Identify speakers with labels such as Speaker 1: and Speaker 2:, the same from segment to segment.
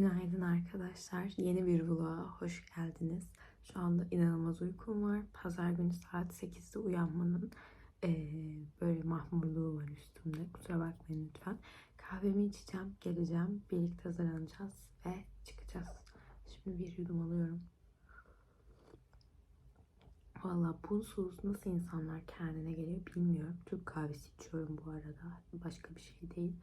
Speaker 1: Günaydın arkadaşlar. Yeni bir vloga hoş geldiniz. Şu anda inanılmaz uykum var. Pazar günü saat 8'de uyanmanın eee, böyle mahmurluğu var üstümde. Kusura bakmayın lütfen. Kahvemi içeceğim, geleceğim. Birlikte hazırlanacağız ve çıkacağız. Şimdi bir yudum alıyorum. Valla bunsuz nasıl insanlar kendine geliyor bilmiyorum. Türk kahvesi içiyorum bu arada. Başka bir şey değil.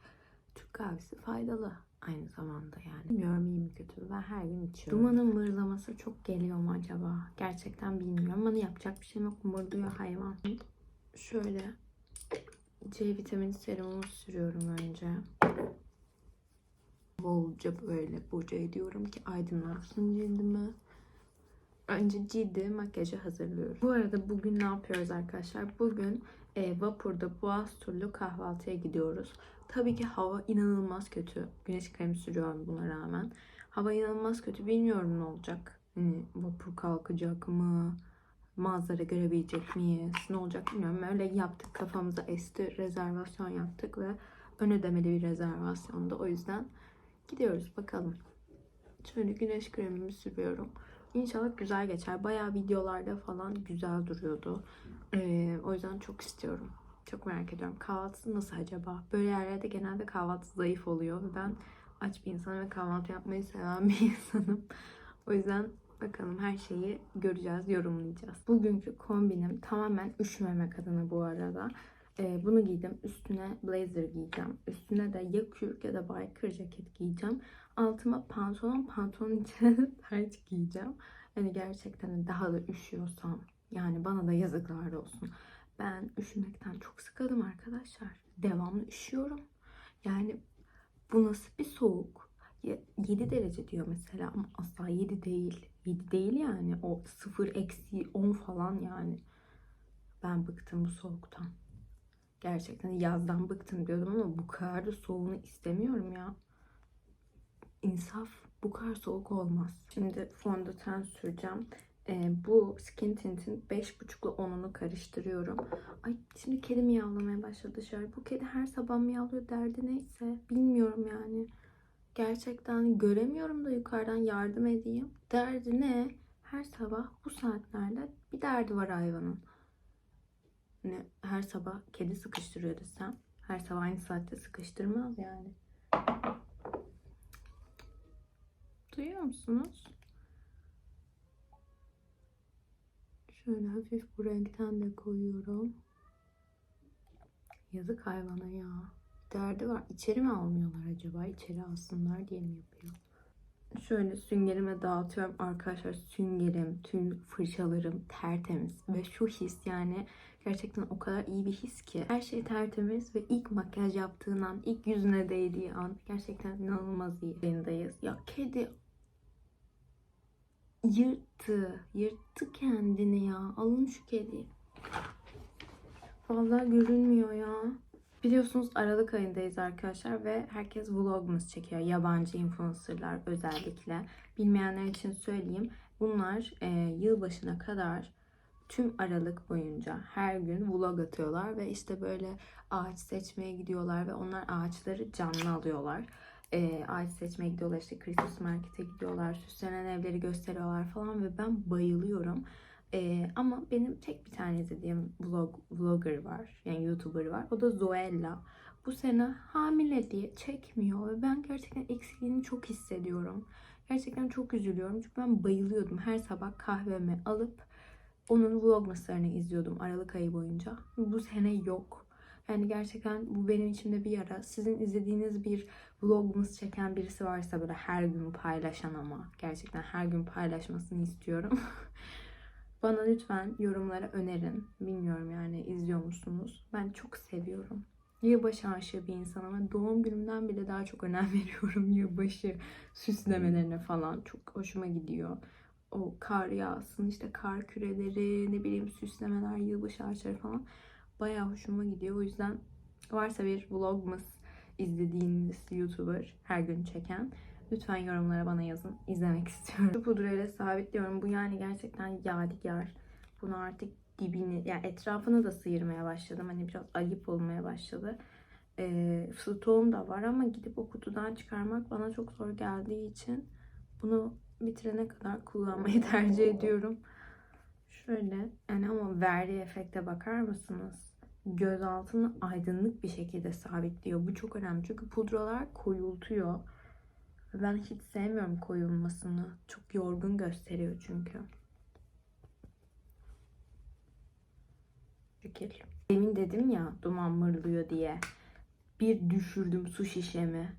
Speaker 1: Türk kahvesi faydalı aynı zamanda yani. Bilmiyorum iyi mi kötü mü ben her gün içiyorum. Dumanın mırlaması çok geliyor mu acaba? Gerçekten bilmiyorum ama yapacak bir şey yok. Mırlıyor hayvan. Şöyle C vitamini serumumu sürüyorum önce. Bolca böyle boca ediyorum ki aydınlansın cildimi. Önce cildi makyajı hazırlıyorum. Bu arada bugün ne yapıyoruz arkadaşlar? Bugün e, vapurda Boğaz turlu kahvaltıya gidiyoruz. Tabii ki hava inanılmaz kötü. Güneş kremi sürüyorum buna rağmen. Hava inanılmaz kötü. Bilmiyorum ne olacak. Hani vapur kalkacak mı? Manzara görebilecek miyiz? Ne olacak bilmiyorum. Öyle yaptık. Kafamıza esti. Rezervasyon yaptık ve ön ödemeli bir rezervasyonda. O yüzden gidiyoruz bakalım. Şöyle güneş kremimi sürüyorum. İnşallah güzel geçer. Bayağı videolarda falan güzel duruyordu. Ee, o yüzden çok istiyorum. Çok merak ediyorum. Kahvaltısı nasıl acaba? Böyle yerlerde genelde kahvaltı zayıf oluyor. Ve ben aç bir insanım ve kahvaltı yapmayı seven bir insanım. O yüzden bakalım her şeyi göreceğiz, yorumlayacağız. Bugünkü kombinim tamamen üşümemek adına bu arada. Ee, bunu giydim. Üstüne blazer giyeceğim. Üstüne de ya kürk ya da biker ceket giyeceğim. Altıma pantolon, pantolonun içine tight giyeceğim. Yani gerçekten daha da üşüyorsam yani bana da yazıklar olsun. Ben üşümekten çok sıkıldım arkadaşlar. Devamlı üşüyorum. Yani bu nasıl bir soğuk? 7 derece diyor mesela ama asla 7 değil. 7 değil yani. O 0 eksi 10 falan yani. Ben bıktım bu soğuktan. Gerçekten yazdan bıktım diyordum ama bu kadar da soğuğunu istemiyorum ya. İnsaf bu kadar soğuk olmaz. Şimdi fondöten süreceğim. Ee, bu Skin Tint'in 5.5'lu 10'unu karıştırıyorum. Ay şimdi kedi miyavlamaya başladı dışarı. Bu kedi her sabah miyavlıyor derdi neyse. Bilmiyorum yani. Gerçekten göremiyorum da yukarıdan yardım edeyim. Derdi ne? Her sabah bu saatlerde bir derdi var hayvanın. Ne, her sabah kedi sıkıştırıyor desem. Her sabah aynı saatte sıkıştırmaz yani. Duyuyor musunuz? Şöyle hafif bu renkten de koyuyorum. Yazık hayvana ya. Derdi var. İçeri mi almıyorlar acaba? İçeri alsınlar diye mi yapıyor? Şöyle süngerime dağıtıyorum arkadaşlar. Süngerim, tüm fırçalarım tertemiz. Ve şu his yani gerçekten o kadar iyi bir his ki. Her şey tertemiz ve ilk makyaj yaptığın an, ilk yüzüne değdiği an gerçekten inanılmaz iyi. Yayındayız. Ya kedi yırttı. Yırttı kendini ya. Alın şu kediyi. Vallahi görünmüyor ya. Biliyorsunuz Aralık ayındayız arkadaşlar ve herkes vlogmas çekiyor. Yabancı influencerlar özellikle. Bilmeyenler için söyleyeyim. Bunlar e, yılbaşına kadar tüm Aralık boyunca her gün vlog atıyorlar ve işte böyle ağaç seçmeye gidiyorlar ve onlar ağaçları canlı alıyorlar. E, ağaç seçmeye gidiyorlar işte Christmas Market'e gidiyorlar. Süslenen evleri gösteriyorlar falan ve ben bayılıyorum. Ee, ama benim tek bir tane izlediğim vlog, vlogger var. Yani YouTuber var. O da Zoella. Bu sene hamile diye çekmiyor ve ben gerçekten eksikliğini çok hissediyorum. Gerçekten çok üzülüyorum. Çünkü ben bayılıyordum. Her sabah kahvemi alıp onun vlogmaslarını izliyordum Aralık ayı boyunca. Bu sene yok. Yani gerçekten bu benim içimde bir yara. Sizin izlediğiniz bir vlogmas çeken birisi varsa böyle her gün paylaşan ama gerçekten her gün paylaşmasını istiyorum. Bana lütfen yorumlara önerin. Bilmiyorum yani izliyor musunuz? Ben çok seviyorum. Yılbaşı aşığı bir insanım ve doğum günümden bile daha çok önem veriyorum yılbaşı süslemelerine falan. Çok hoşuma gidiyor. O kar yağsın, işte kar küreleri, ne bileyim süslemeler, yılbaşı ağaçları falan. Bayağı hoşuma gidiyor. O yüzden varsa bir vlogmas izlediğiniz YouTuber her gün çeken Lütfen yorumlara bana yazın. İzlemek istiyorum. Şu pudrayla sabitliyorum. Bu yani gerçekten yadigar. Bunu artık dibini, yani etrafını da sıyırmaya başladım. Hani biraz ayıp olmaya başladı. e, stoğum da var ama gidip o kutudan çıkarmak bana çok zor geldiği için bunu bitirene kadar kullanmayı tercih ediyorum. Şöyle yani ama verdiği efekte bakar mısınız? Göz altını aydınlık bir şekilde sabitliyor. Bu çok önemli çünkü pudralar koyultuyor. Ben hiç sevmiyorum koyulmasını. Çok yorgun gösteriyor çünkü. Şekil. Demin dedim ya duman mırlıyor diye. Bir düşürdüm su şişemi.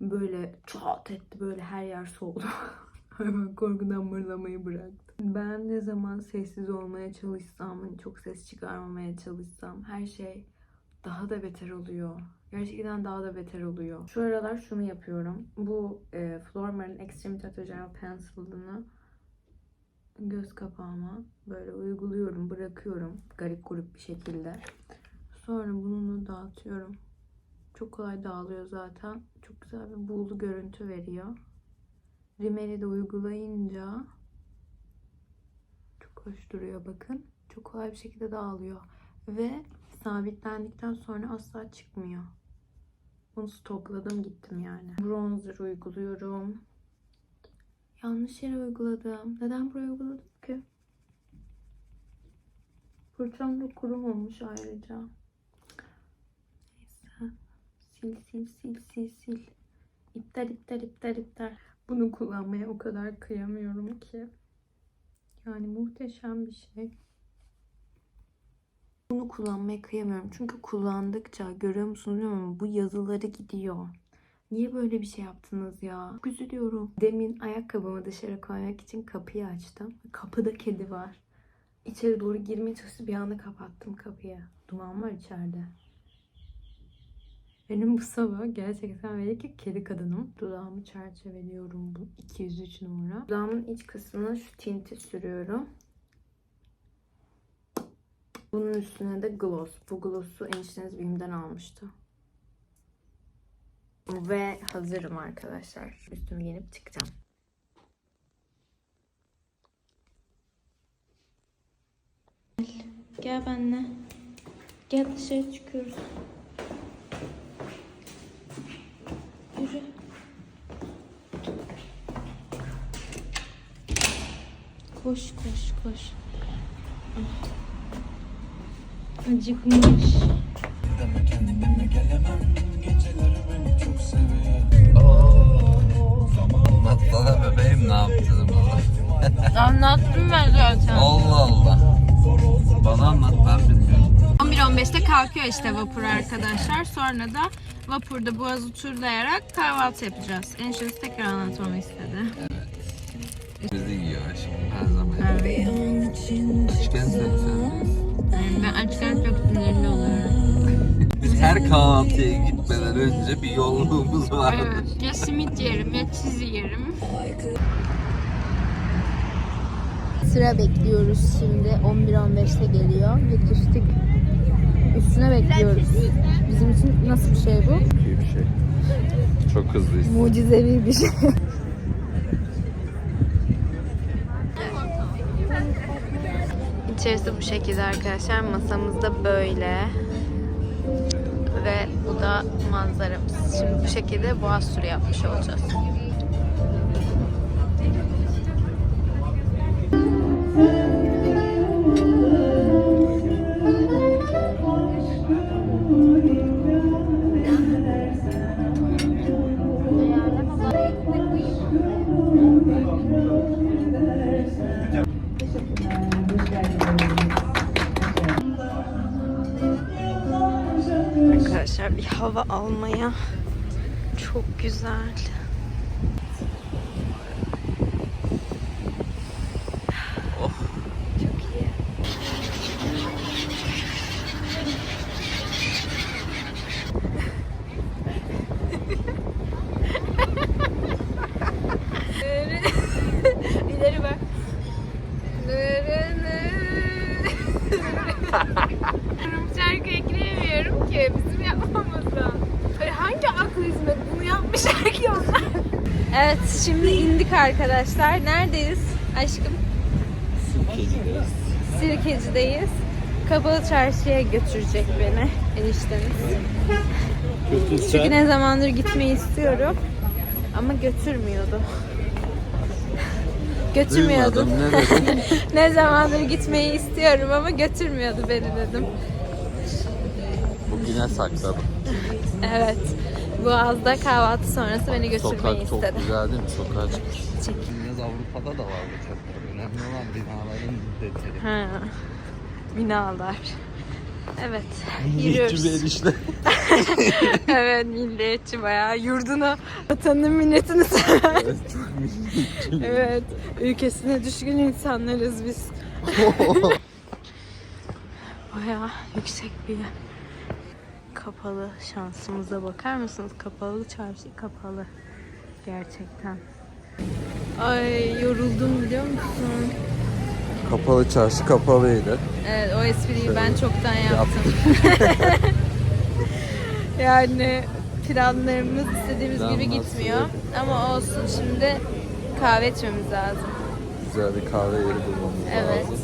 Speaker 1: Böyle çat etti böyle her yer soğudu. Hemen korkudan mırlamayı bıraktım. Ben ne zaman sessiz olmaya çalışsam, hani çok ses çıkarmamaya çalışsam her şey daha da beter oluyor. Gerçekten daha da beter oluyor. Şu aralar şunu yapıyorum. Bu e, Flormar'ın Extreme Tattoo Pencil'ını göz kapağıma böyle uyguluyorum, bırakıyorum garip grup bir şekilde. Sonra bununla dağıtıyorum. Çok kolay dağılıyor zaten. Çok güzel bir buğulu görüntü veriyor. Rimeli de uygulayınca duruyor bakın. Çok kolay bir şekilde dağılıyor. Ve sabitlendikten sonra asla çıkmıyor. Bunu stokladım gittim yani. Bronzer uyguluyorum. Yanlış yere uyguladım. Neden buraya uyguladım ki? Fırçam da kurumamış ayrıca. Neyse. Sil sil sil sil sil. İptal iptal iptal iptal. Bunu kullanmaya o kadar kıyamıyorum ki. Yani muhteşem bir şey. Bunu kullanmaya kıyamıyorum. Çünkü kullandıkça görüyor musunuz bilmiyorum bu yazıları gidiyor. Niye böyle bir şey yaptınız ya? Çok üzülüyorum. Demin ayakkabımı dışarı koymak için kapıyı açtım. Kapıda kedi var. İçeri doğru girmeye çalıştı. Bir anda kapattım kapıyı. Duman var içeride. Benim bu sabah gerçekten belli ki kedi kadınım. Dudağımı çerçeveliyorum bu 203 numara. Dudağımın iç kısmına şu tinti sürüyorum. Bunun üstüne de gloss. Bu gloss'u enişteniz BİM'den almıştı. Ve hazırım arkadaşlar. Üstümü giyinip çıkacağım. Gel benimle. Gel dışarı çıkıyoruz. Koş koş koş. Acıkmış.
Speaker 2: Anlatsana bebeğim ne yaptığımızı.
Speaker 1: Anlattım ben zaten.
Speaker 2: Allah Allah. Bana anlat ben bilmiyorum.
Speaker 1: 11-15'te kalkıyor işte vapur arkadaşlar. Sonra da vapurda boğazı turlayarak kahvaltı yapacağız. Eniştesi tekrar anlatmamı istedi.
Speaker 2: Bizi yiyor aşkım her zaman. Açken sen sen.
Speaker 1: Ben açken çok sinirli oluyorum.
Speaker 2: Biz her kahvaltıya gitmeden önce bir yolluğumuz vardı.
Speaker 1: Evet. Ya simit yerim ya çizi yerim.
Speaker 3: Sıra bekliyoruz şimdi. 11-15'te geliyor. Yetiştik. Üstüne bekliyoruz. Bizim için nasıl bir şey bu?
Speaker 2: İyi bir şey. Çok hızlıyız.
Speaker 3: Mucizevi bir şey.
Speaker 1: İçerisi bu şekilde arkadaşlar. Masamız da böyle. Ve bu da manzaramız. Şimdi bu şekilde boğaz turu yapmış olacağız. Arkadaşlar bir hava almaya çok güzel.
Speaker 2: Oh.
Speaker 1: Çok iyi. İleri bak. Şarkı ekleyemiyorum ki bizim yapmamızdan. Hayır, hangi akıl hizmet ki onlar? Evet şimdi indik arkadaşlar. Neredeyiz aşkım? Sirkeci'deyiz. Kapalı çarşıya götürecek beni eniştemiz. Çünkü ne zamandır gitmeyi istiyorum. Ama götürmüyordu. götürmüyordu.
Speaker 2: Ne
Speaker 1: ne zamandır gitmeyi istiyorum ama götürmüyordu beni dedim.
Speaker 2: Bugüne sakladım.
Speaker 1: Evet. Boğaz'da kahvaltı sonrası beni götürmeyi
Speaker 2: Sokak çok
Speaker 1: istedi.
Speaker 2: güzel değil mi? Sokağa çıkmış.
Speaker 1: Çek.
Speaker 2: Biraz Avrupa'da da var bu çöpler. Önemli olan binaların detayı.
Speaker 1: Ha. Binalar. Evet.
Speaker 2: Milliyetçi bir
Speaker 1: Yürüyoruz.
Speaker 2: erişte.
Speaker 1: evet milliyetçi bayağı. Yurdunu, vatanını, milletini seven.
Speaker 2: Evet, çok milliyetçi.
Speaker 1: evet. Ülkesine düşkün insanlarız biz. Bayağı yüksek bir yer. Kapalı şansımıza bakar mısınız? Kapalı çarşı kapalı. Gerçekten. Ay yoruldum biliyor musun?
Speaker 2: Kapalı çarşı kapalıydı.
Speaker 1: Evet o espriyi ben çoktan yaptım.
Speaker 2: Yaptım.
Speaker 1: Yani planlarımız istediğimiz gibi gitmiyor. Ama olsun şimdi kahve içmemiz lazım.
Speaker 2: Güzel bir kahve yeri bulmamız
Speaker 1: Evet.
Speaker 2: lazım.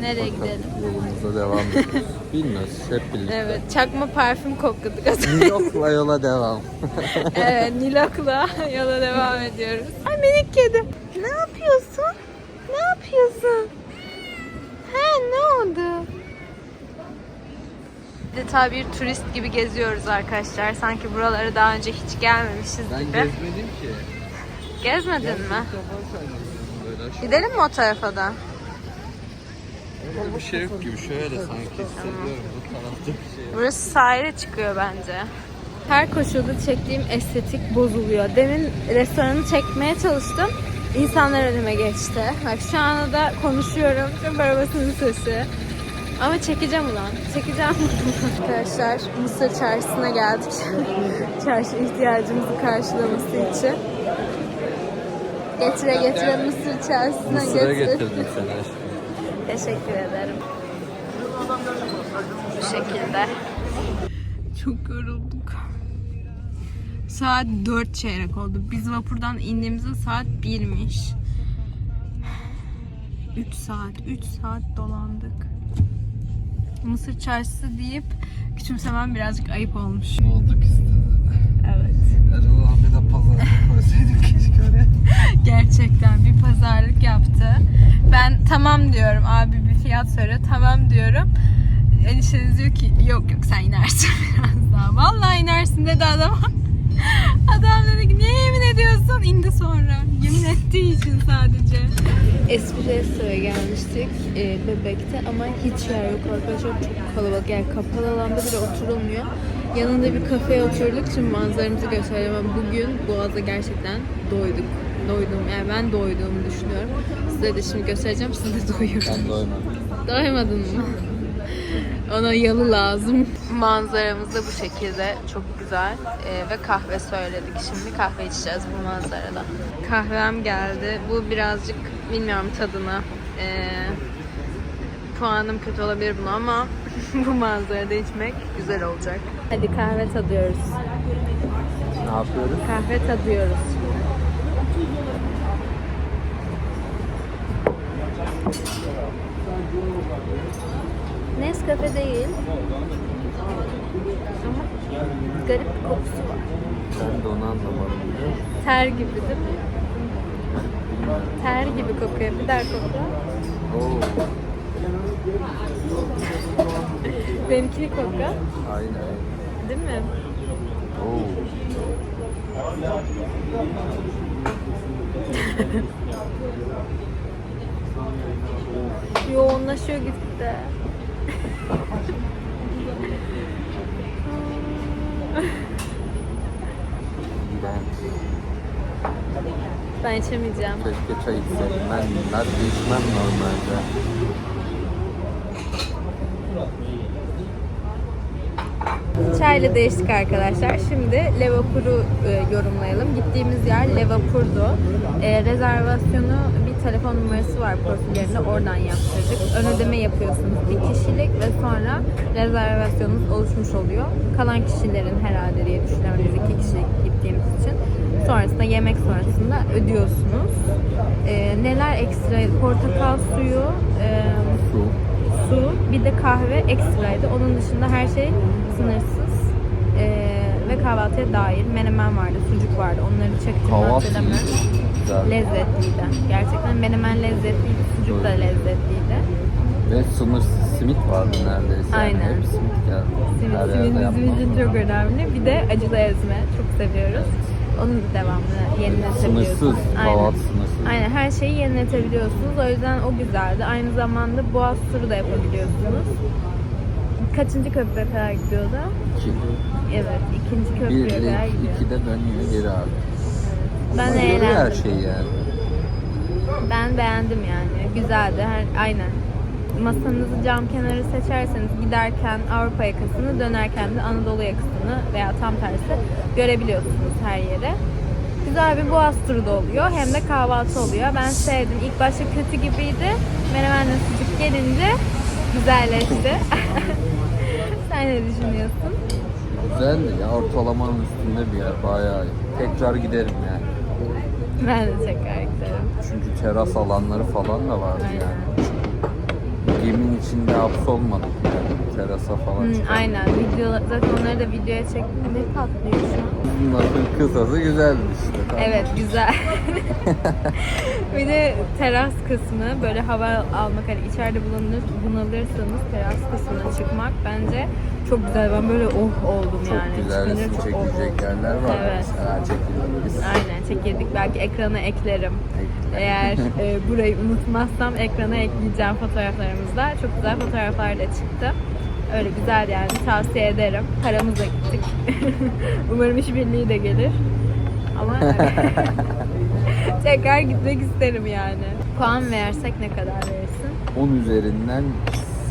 Speaker 1: Nereye
Speaker 2: Bakalım,
Speaker 1: gidelim?
Speaker 2: Yolumuza devam ediyoruz. Bilmiyoruz hep birlikte.
Speaker 1: Evet, çakma parfüm kokladuk az önce.
Speaker 2: Yokla yola devam.
Speaker 1: evet, Nilok'la yola devam ediyoruz. Ay minik kedi. Ne yapıyorsun? Ne yapıyorsun? Ha ne oldu? Adeta bir turist gibi geziyoruz arkadaşlar. Sanki buralara daha önce hiç gelmemişiz
Speaker 2: Ben
Speaker 1: gibi.
Speaker 2: gezmedim ki.
Speaker 1: Gezmedin mi?
Speaker 2: Böyle. Şu-
Speaker 1: Gidelim mi o tarafa da?
Speaker 2: Öyle bir şey yok gibi. Şöyle sanki hissediyorum. Bu tarafta bir şey yok.
Speaker 1: Burası sahile çıkıyor bence. Her koşulda çektiğim estetik bozuluyor. Demin restoranı çekmeye çalıştım. İnsanlar önüme geçti. Bak şu anda da konuşuyorum. Çok arabasının sesi. Ama çekeceğim ulan. Çekeceğim. Arkadaşlar Mısır çarşısına geldik. Çarşı ihtiyacımızı karşılaması için. Getire getire Mısır çarşısına
Speaker 2: Mısır'a
Speaker 1: getir.
Speaker 2: getirdim seni aşkım.
Speaker 1: Teşekkür ederim. Bu şekilde. Çok yorulduk. Saat 4 çeyrek oldu. Biz vapurdan indiğimizde saat 1'miş. 3 saat, 3 saat dolandık. Mısır çarşısı deyip küçümsemem birazcık ayıp olmuş.
Speaker 2: Olduk işte.
Speaker 1: Evet.
Speaker 2: Erol abi de pazarda koysaydık keşke oraya.
Speaker 1: Gerçekten bir pazarlık yaptı. Ben tamam diyorum. Abi bir fiyat söyle. Tamam diyorum. Enişteniz diyor ki yok yok sen inersin biraz daha. Vallahi inersin dedi adam. Adam dedi ki niye yemin ediyorsun? İndi sonra. Yemin ettiği için sadece. Espresso'ya gelmiştik e, Bebek'te ama hiç yer yok arkadaşlar çok kalabalık yani kapalı alanda bile oturulmuyor. Yanında bir kafeye oturduk şimdi manzaramızı göstereceğim ama bugün Boğaz'a gerçekten doyduk. Doydum yani ben doyduğumu düşünüyorum. Size de şimdi göstereceğim siz de doyuyorum.
Speaker 2: Ben doymadım.
Speaker 1: Doymadın mı? Ona yalı lazım. Manzaramız da bu şekilde. Çok güzel. Ee, ve kahve söyledik. Şimdi kahve içeceğiz bu manzarada. Kahvem geldi. Bu birazcık bilmiyorum tadını. Ee, puanım kötü olabilir buna ama bu manzarada içmek güzel olacak. Hadi kahve tadıyoruz.
Speaker 2: Ne yapıyoruz?
Speaker 1: Kahve tadıyoruz. Nescafe değil. Ama garip bir kokusu var.
Speaker 2: Ben de onu anlamadım?
Speaker 1: Ter gibi değil mi? Ter gibi kokuyor. Bir daha kokla.
Speaker 2: Oo,
Speaker 1: Benimkini kokla.
Speaker 2: aynen.
Speaker 1: Değil mi?
Speaker 2: Oo.
Speaker 1: Yoğunlaşıyor gitti. Ben içemeyeceğim.
Speaker 2: Keşke çay içseydim. Ben latte içmem normalde.
Speaker 1: Çayla değiştik arkadaşlar. Şimdi Levapur'u e, yorumlayalım. Gittiğimiz yer Levapur'du. E, rezervasyonu bir telefon numarası var profillerinde. Oradan yaptırdık. Ön ödeme yapıyorsunuz bir kişilik ve sonra rezervasyonunuz oluşmuş oluyor. Kalan kişilerin herhalde diye düşünüyorum biz iki kişilik gittiğimiz için. Sonrasında yemek sonrasında ödüyorsunuz. E, neler ekstra? Portakal suyu, e,
Speaker 2: Su.
Speaker 1: Bir de kahve ekstraydı. Onun dışında her şey sınırsız. Ee, ve kahvaltıya dair menemen vardı, sucuk vardı. Onları çakıcı
Speaker 2: Kahvaltı
Speaker 1: hatırlamıyorum.
Speaker 2: güzel.
Speaker 1: Lezzetliydi. Gerçekten menemen lezzetliydi, sucuk da lezzetliydi.
Speaker 2: Ve sınırsız simit vardı neredeyse.
Speaker 1: Aynen.
Speaker 2: Yani hep simit geldi.
Speaker 1: Simit,
Speaker 2: Her
Speaker 1: simit bizim için çok önemli. Bir de acılı ezme. Çok seviyoruz. Onun da devamlı yeniletebiliyorsunuz.
Speaker 2: Sınırsız. Kahvaltı sınırsız.
Speaker 1: Aynen her şeyi yeniletebiliyorsunuz. O yüzden o güzeldi. Aynı zamanda boğaz turu da yapabiliyorsunuz. Kaçıncı köprüye kadar gidiyordu?
Speaker 2: İki.
Speaker 1: Evet, ikinci
Speaker 2: Bir
Speaker 1: köprüye
Speaker 2: de
Speaker 1: kadar gidiyor.
Speaker 2: iki de dönüyor geri abi.
Speaker 1: Ben
Speaker 2: her
Speaker 1: eğlendim.
Speaker 2: şeyi yani.
Speaker 1: Ben beğendim yani. Güzeldi. Her, aynen. Masanızı cam kenarı seçerseniz giderken Avrupa yakasını, dönerken de Anadolu yakasını veya tam tersi görebiliyorsunuz her yere. Güzel bir boğaz turu da oluyor. Hem de kahvaltı oluyor. Ben sevdim. İlk başta kötü gibiydi. Menemenle sucuk gelince güzelleşti. Sen ne düşünüyorsun?
Speaker 2: Güzeldi ya ortalamanın üstünde bir yer bayağı iyi. Tekrar giderim yani.
Speaker 1: Ben de tekrar giderim.
Speaker 2: Çünkü teras alanları falan da vardı
Speaker 1: Aynen.
Speaker 2: Geminin içinde hapsolmadık yani. Terasa falan
Speaker 1: Hı, aynen. Video, zaten onları da videoya çektim. Ne patlıyor şu an?
Speaker 2: Lafın kısası güzeldi işte. Tamam.
Speaker 1: Evet güzel. bir de teras kısmı böyle hava almak hani içeride bulunur, bunalırsanız teras kısmına çıkmak bence çok güzel. Ben böyle oh oldum
Speaker 2: Çok
Speaker 1: yani.
Speaker 2: güzel
Speaker 1: Çıkınca çok oh
Speaker 2: çekilecek
Speaker 1: oldum.
Speaker 2: yerler var.
Speaker 1: Evet.
Speaker 2: Biz.
Speaker 1: Aynen çekildik. Belki ekrana eklerim. Eğer e, burayı unutmazsam ekrana ekleyeceğim fotoğraflarımızda. Çok güzel fotoğraflar da çıktı. Öyle güzel yani tavsiye ederim. Paramızla gittik. Umarım işbirliği de gelir. Ama tekrar gitmek isterim yani. Puan versek ne kadar verirsin?
Speaker 2: 10 üzerinden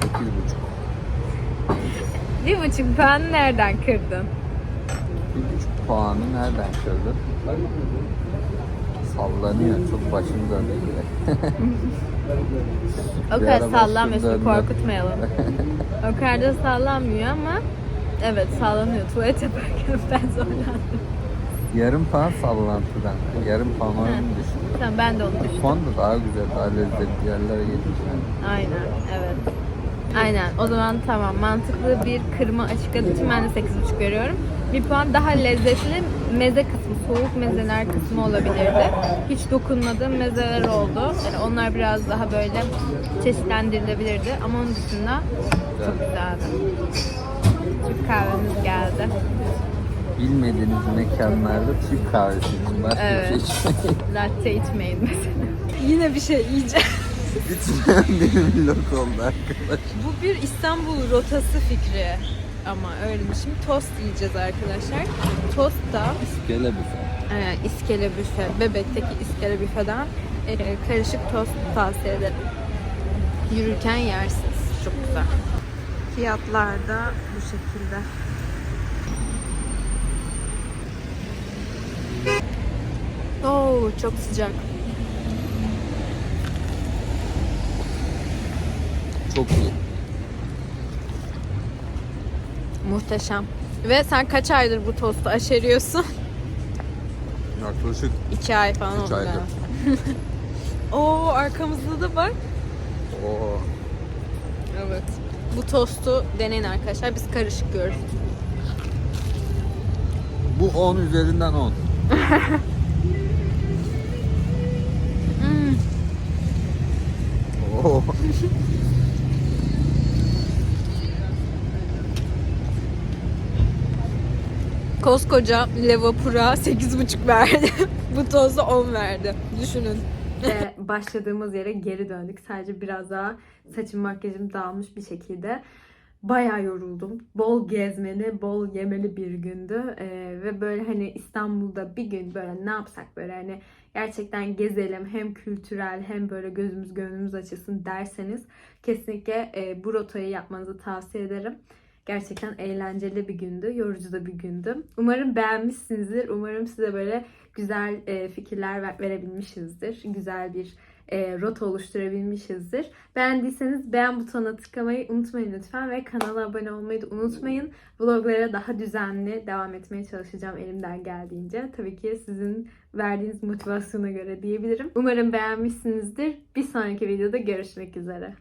Speaker 2: 8,5.
Speaker 1: Bir buçuk puan nereden kırdın?
Speaker 2: 1,5 puanı nereden kırdın? Sallanıyor. Çok başım döndü.
Speaker 1: O
Speaker 2: Bir
Speaker 1: kadar
Speaker 2: ara
Speaker 1: sallanmıyor
Speaker 2: başım
Speaker 1: şimdi
Speaker 2: döndü.
Speaker 1: korkutmayalım. o kadar da sallanmıyor ama evet sallanıyor. Tuvalet yaparken ben zorlandım.
Speaker 2: Yarım puan sallantıdan. Yarım puan onu düşün.
Speaker 1: Tamam ben de onu
Speaker 2: Bu
Speaker 1: düşündüm.
Speaker 2: puan da daha güzel, daha lezzetli yerlere yani.
Speaker 1: Aynen evet. Aynen o zaman tamam mantıklı bir kırma açık adı için ben de 8.5 veriyorum. Bir puan daha lezzetli meze kısmı, soğuk mezeler kısmı olabilirdi. Hiç dokunmadığım mezeler oldu. Yani onlar biraz daha böyle çeşitlendirilebilirdi ama onun dışında çok güzeldi. Türk kahvemiz geldi.
Speaker 2: Bilmediğiniz mekanlarda Türk kahvesi için başka
Speaker 1: Evet.
Speaker 2: bir şey içmeyin.
Speaker 1: Latte içmeyin mesela. Yine bir şey yiyeceğim.
Speaker 2: İçmeyen benim vlog oldu arkadaş.
Speaker 1: Bu bir İstanbul rotası fikri ama öyle bir Şimdi tost yiyeceğiz arkadaşlar. Tost da
Speaker 2: İskele büfe.
Speaker 1: e, iskele büfe, Bebek'teki iskele büfeden e, karışık tost tavsiye ederim. Yürürken yersiniz. Çok güzel. Fiyatlar da bu şekilde. Oo çok sıcak.
Speaker 2: Çok iyi.
Speaker 1: Muhteşem. Ve sen kaç aydır bu tostu aşeriyorsun?
Speaker 2: Yaklaşık
Speaker 1: İki ay falan
Speaker 2: Üç
Speaker 1: oldu.
Speaker 2: aydır.
Speaker 1: galiba. Oo arkamızda da bak.
Speaker 2: o
Speaker 1: Evet. Bu tostu deneyin arkadaşlar. Biz karışık yiyoruz.
Speaker 2: bu 10 üzerinden 10.
Speaker 1: Hmm.
Speaker 2: Oo.
Speaker 1: Koskoca Levapur'a 8,5 verdi. bu tostu 10 verdi. Düşünün.
Speaker 4: Ve başladığımız yere geri döndük. Sadece biraz daha saçım makyajım dağılmış bir şekilde. Bayağı yoruldum. Bol gezmeli, bol yemeli bir gündü. Ee, ve böyle hani İstanbul'da bir gün böyle ne yapsak böyle hani gerçekten gezelim hem kültürel hem böyle gözümüz gönlümüz açılsın derseniz kesinlikle e, bu rotayı yapmanızı tavsiye ederim. Gerçekten eğlenceli bir gündü, yorucu da bir gündü. Umarım beğenmişsinizdir. Umarım size böyle güzel e, fikirler ver- verebilmişizdir. Güzel bir e, rota oluşturabilmişizdir. Beğendiyseniz beğen butonuna tıklamayı unutmayın lütfen ve kanala abone olmayı da unutmayın. Vloglara daha düzenli devam etmeye çalışacağım elimden geldiğince. Tabii ki sizin verdiğiniz motivasyona göre diyebilirim. Umarım beğenmişsinizdir. Bir sonraki videoda görüşmek üzere.